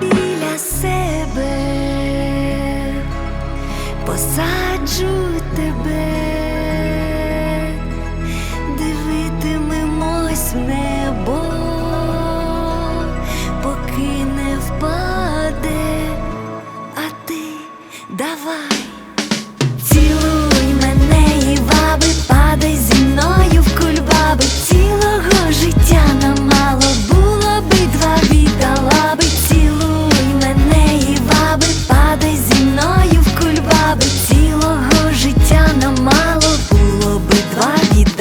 біля себе, посаджу тебе.